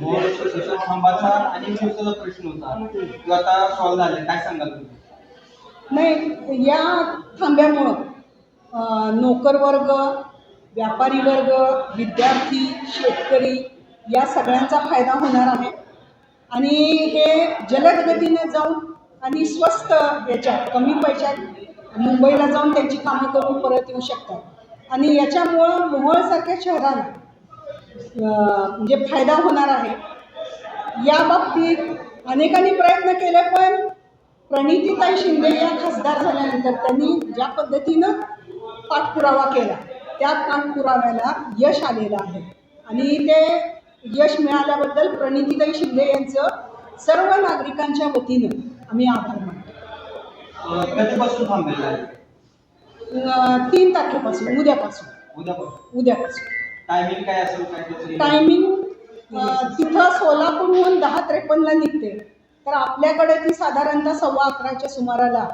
खांबाचा आणि दिवसाचा प्रश्न होता. तो आता सॉल्व्ह झाला. काय सांगाल तुम्ही? नाही या थांब्यामुळं नोकर वर्ग व्यापारी वर्ग विद्यार्थी शेतकरी या सगळ्यांचा फायदा होणार आहे. आणि हे जलद गतीने जाऊन आणि स्वस्त याच्यात कमी पैशात मुंबईला जाऊन त्यांची कामं करून परत येऊ शकतात. आणि याच्यामुळं मोहोळसारख्या शहराला म्हणजे फायदा होणार आहे. या बाबतीत अनेकांनी प्रयत्न केले पण प्रणितीताई शिंदे या खासदार झाल्यानंतर त्यांनी ज्या पद्धतीनं पाठपुरावा केला त्या पाठपुराव्याला यश आलेलं आहे. आणि ते यश मिळाल्याबद्दल प्रणितीताई शिंदे यांचं सर्व नागरिकांच्या वतीनं आम्ही आभार मानतो. तीन तारखेपासून उद्यापासून. उद्यापासून. उद्यापासून. टायमिंग काय असेल काय त्याचं? टायमिंग तिथं सोलापूरहून दहा त्रेपन्नला निघते. तर आपल्याकडे ती साधारणतः सव्वा अकराच्या सुमाराला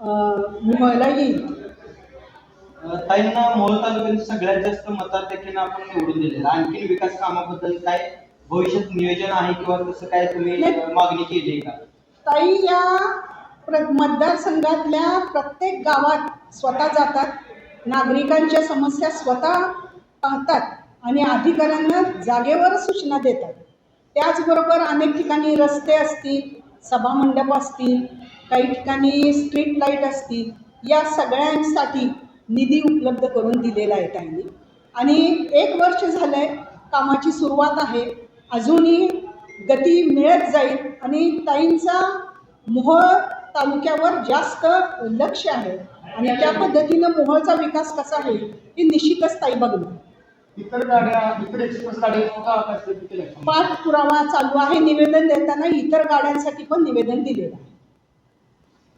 मोहळला येईल. अं, ताईंना मोहोळ तालुक्यात सगळ्यात जास्त मताधिक्याने आपण निवडून दिलेलं आणखी विकास कामाबद्दल काय भविष्यात नियोजन आहे किंवा तसं काय तुम्ही नाही. अं, मागणी केली आहे का? ताई या प्र मतदारसंघातल्या प्रत्येक गावात स्वतः जातात. नागरिकांच्या समस्या स्वतः पाहतात आणि अधिकाऱ्यांना जागेवर सूचना देतात. त्याचबरोबर अनेक ठिकाणी रस्ते असतील सभामंडप असतील काही ठिकाणी स्ट्रीट लाइट असतील या सगळ्यांसाठी निधी उपलब्ध करून दिलेला आहे त्यांनी. आणि एक वर्ष झालं आहे कामाची सुरुवात आहे. अजूनही गती मिळत जाईल आणि ताईंचा मोहोळ तालुक्यावर जास्त लक्ष आहे. आणि त्या पद्धतीनं मोहोळचा विकास कसा होईल हे निश्चितच ताई बघणार. इतर गाड्या इतर एक्सप्रेस गाड्या का काय केल्या? पाठपुरावा चालू आहे निवेदन देताना इतर गाड्यांसाठी पण निवेदन दिलेलं आहे.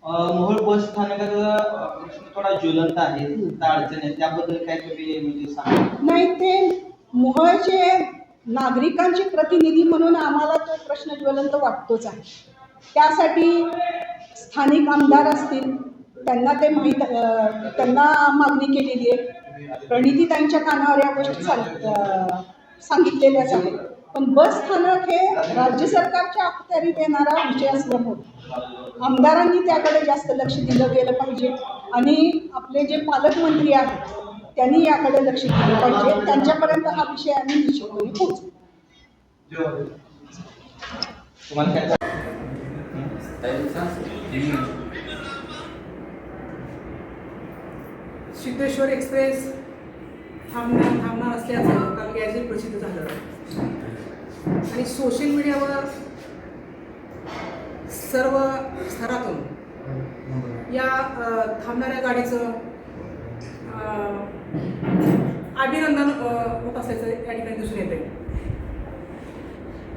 अं, मोहोळ बस स्थानकाचा अं, प्रश्न थोडा ज्वलंत आहे त्या अडचण आहे. त्याबद्दल काय तुम्ही म्हणजे सांगा? नाही ते मोहळचे नागरिकांचे प्रतिनिधी म्हणून आम्हाला तो प्रश्न ज्वलंत वाटतोच आहे. त्यासाठी स्थानिक आमदार असतील त्यांना ते माहीत त्यांना मागणी केलेली आहे. प्रणितीताईंच्या कानावर या गोष्टी सांगितलेल्याच आहेत. पण बस स्थानक हे राज्य सरकारच्या अखत्यारीत येणारा विषय असल्यामुळे आमदारांनी त्याकडे जास्त लक्ष दिलं गेलं पाहिजे. आणि आपले जे पालकमंत्री आहेत त्यांनी याकडे लक्ष दिलं पाहिजे. त्यांच्यापर्यंत हा विषय आम्ही निश्चितपणे पोहोचू तुम्हाला काय सिद्धेश्वर एक्सप्रेस थांबणार थांबणार असल्याचं काल गॅजेट प्रसिद्ध झालं. आणि सोशल मीडियावर सर्व स्तरातून या थांबणाऱ्या गाडीचं अभिनंदन होत असल्याचं या ठिकाणी दिसून येते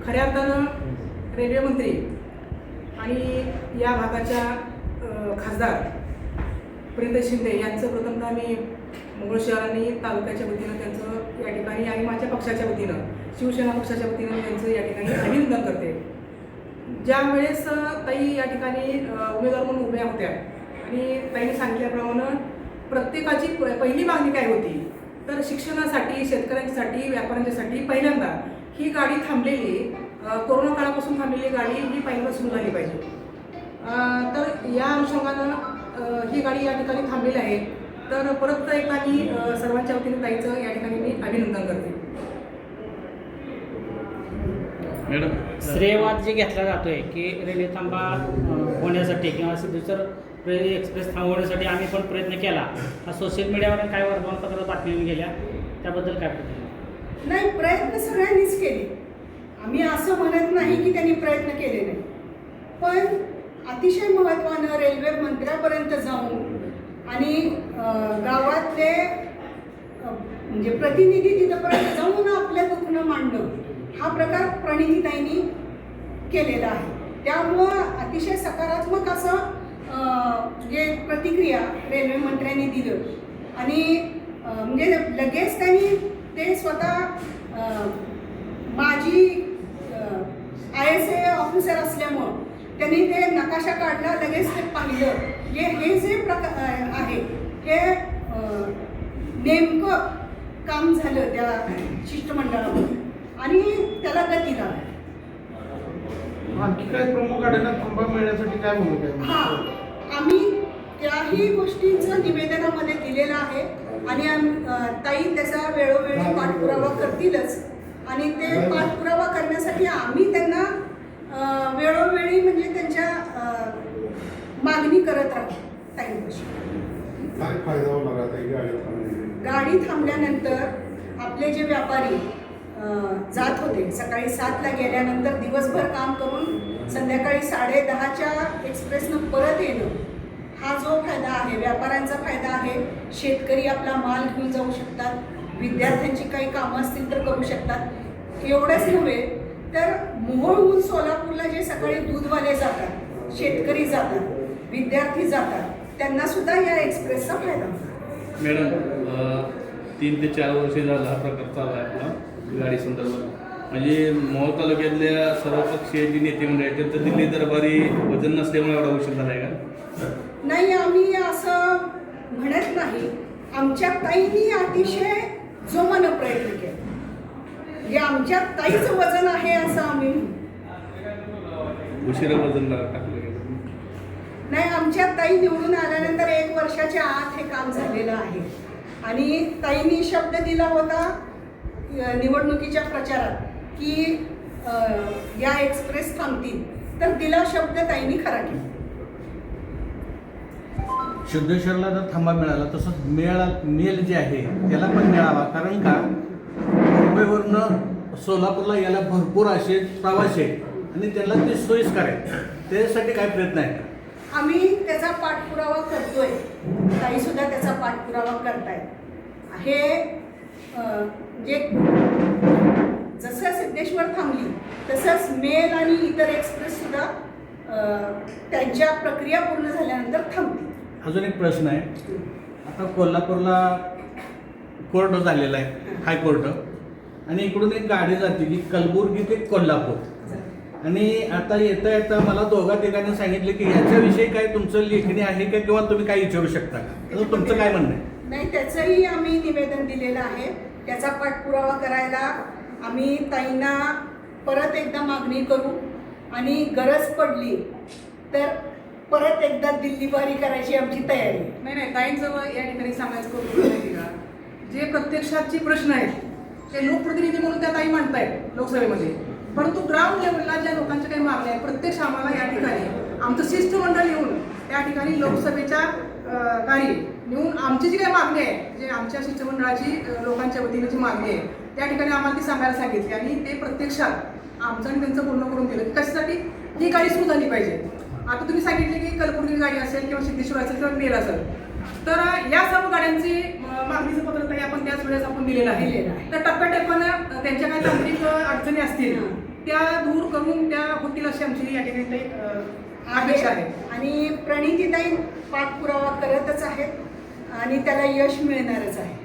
खऱ्या अर्थानं रेल्वे मंत्री आणि या भागाच्या खासदार प्रियंका शिंदे यांचं प्रथमतः मी मोहोळ शहर आणि तालुक्याच्या वतीनं त्यांचं या ठिकाणी आणि माझ्या पक्षाच्या वतीनं शिवसेना पक्षाच्या वतीनं त्यांचं या ठिकाणी अभिनंदन करते. ज्या वेळेस ताई या ठिकाणी उमेदवार म्हणून उभ्या होत्या आणि ताईने सांगितल्याप्रमाणे प्रत्येकाची प- पहिली मागणी काय होती? तर शिक्षणासाठी शेतकऱ्यांसाठी व्यापाऱ्यांच्यासाठी पहिल्यांदा ही गाडी थांबलेली कोरोना काळापासून थांबलेली गाडी ही पहिल्यांदा सुरू झाली पाहिजे. तर या अनुषंगानं ही गाडी या ठिकाणी थांबलेली आहे. तर परत एकदा मी सर्वांच्या वतीने ताईचं या ठिकाणी मी अभिनंदन करते. श्रेयवाद जे घेतला जातोय की रेल्वे थांबा होण्यासाठी किंवा सिद्धेश्वर रेल्वे एक्सप्रेस थांबवण्यासाठी आम्ही पण प्रयत्न केला. हा सोशल मीडियावर काय वर्तमानपत्र बातम्या गेल्या त्याबद्दल काय? नाही प्रयत्न सगळ्यांनीच केले. आम्ही असं म्हणत नाही की त्यांनी प्रयत्न केले नाही. पण अतिशय महत्त्वानं रेल्वे मंत्र्यापर्यंत जाऊन आणि गावातले म्हणजे प्रतिनिधी तिथंपर्यंत जाऊन आपलं दुखणं मांडणं हा प्रकार प्रणितीताईंनी केलेला आहे. त्यामुळं अतिशय सकारात्मक असं जे प्रतिक्रिया रेल्वे मंत्र्यांनी दिलं. आणि म्हणजे लगेच त्यांनी ते स्वतः माझी माजी आय एस ए ऑफिसर असल्यामुळं त्यांनी ते नकाशा काढला लगेच ते पाहिलं. हे हे जे प्रकार आहे हे नेमकं काम झालं त्या शिष्टमंडळामध्ये. आणि त्याला गती लावली आणखी काही प्रमुख गाड्यांना थांबा मिळण्यासाठी काय हा. आम्ही त्याही गोष्टींचं निवेदनामध्ये दिलेलं आहे. आणि ताई त्याचा वेळोवेळी पाठपुरावा करतीलच. आणि ते पाठपुरावा करण्यासाठी आम्ही त्यांना अ, वेळोवेळी म्हणजे त्यांच्या अ, करत राहू काय फायदा होणार आता गाडी थांबली गाडी थांबल्यानंतर आपले जे व्यापारी जात होते सकाळी सातला गेल्यानंतर दिवसभर काम करून संध्याकाळी साडे दहाच्या एक्सप्रेसनं परत येणं हा जो फायदा आहे व्यापाऱ्यांचा फायदा आहे शेतकरी आपला माल घेऊन जाऊ शकतात विद्यार्थ्यांची काही कामं असतील तर करू शकतात. एवढंच नव्हे तर मोहोळहून सोलापूरला जे सकाळी दूधवाले जातात शेतकरी जातात विद्यार्थी जातात त्यांना सुद्धा या एक्सप्रेसचा फायदा होतो. मॅडम तीन ते चार वर्षे झाला हा प्रकार चालू आहे आपला गाडी संदर्भात. म्हणजे मोहोळ तालुक्यातल्या सर्वपक्षीय जी नेते मंडळी आहेत त्यांचं दिल्ली दरबारी वजन नसल्यामुळे एवढा उशीर झाला आहे का? नाही आम्ही असं म्हणत नाही. आमच्या ताईंनी अतिशय जोमानं प्रयत्न केला. म्हणजे आमच्या ताईचं वजन आहे असं आम्ही. उशिरा वजन टाकलं नाही आमच्या ताई निवडून आल्यानंतर एक वर्षाच्या आत हे काम झालेलं आहे. आणि ताईंनी शब्द दिला होता निवडणुकीच्या प्रचारात की या एक्सप्रेस थांबतील. तर दिला शब्द ताईंनी खरा केला. सिद्धेश्वरला जर थांबा मिळाला तसंच मेळा मेल जे आहे त्याला पण मिळावा. कारण का? मुंबईवरनं सोलापूरला यायला भरपूर असे प्रवासी आहेत. आणि त्यांना ते सोयीस्कर आहे त्याच्यासाठी काय प्रयत्न आहे का आम्ही त्याचा पाठपुरावा करतोय. ताई सुद्धा त्याचा पाठपुरावा करतायत. हे जे जसं सिद्धेश्वर थांबली तसंच मेल आणि इतर एक्सप्रेस सुद्धा अं, त्यांच्या प्रक्रिया पूर्ण झाल्यानंतर थांबतील. अजून एक प्रश्न आहे. आता कोल्हापूरला कोर्ट झालेला आहे हायकोर्ट. आणि इकडून एक गाडी जाते की कलबुर्गी ते कोल्हापूर. आणि आता येता येता मला दोघा ठिकाणी सांगितले की याच्याविषयी काय तुमचं लेखणी आहे का किंवा तुम्ही काय विचारू शकता का? तर तुमचं काय म्हणणं आहे? नाही त्याचंही आम्ही निवेदन दिलेलं आहे. त्याचा पाठपुरावा करायला आम्ही ताईंना परत एकदा मागणी करू. आणि गरज पडली तर परत एकदा दिल्लीबारी करायची आमची तयारी. नाही नाही ताईंचं या ठिकाणी सांगायचं करून माहिती का जे प्रत्यक्षातचे प्रश्न आहेत ते लोकप्रतिनिधी म्हणून त्या ताई मांडतायत लोकसभेमध्ये. परंतु ग्राउंड लेवलला ज्या लोकांच्या काही मागण्या आहेत प्रत्यक्ष आम्हाला या ठिकाणी आमचं शिष्टमंडळ येऊन त्या ठिकाणी लोकसभेच्या अं, गाडी आमची जी काही मागणी आहे जे आमच्या शिष्टमंडळाची लोकांच्या वतीने जी मागणी आहे त्या ठिकाणी आम्हाला ती सांगायला सांगितली आणि ते प्रत्यक्षात आमचं आणि त्यांचं पूर्ण करून दिलं की कशासाठी ही गाडी सुरू झाली पाहिजे. आता तुम्ही सांगितले की कलबुर्गी गाडी असेल किंवा सिद्धेश्वर असेल किंवा मेल असेल तर या सर्व गाड्यांची मागणीचं पत्र तरी आपण त्याच वेळेस आपण दिलेलं आहे. तर टप्प्याटप्प्यानं त्यांच्या काही तांत्रिक अडचणी असतील. त्या दूर करून त्या होतील अशी आमची या ठिकाणी अपेक्षा आहे आणि प्रणितीताई पाठपुरावा करतच आहेत आणि त्याला यश मिळणारच आहे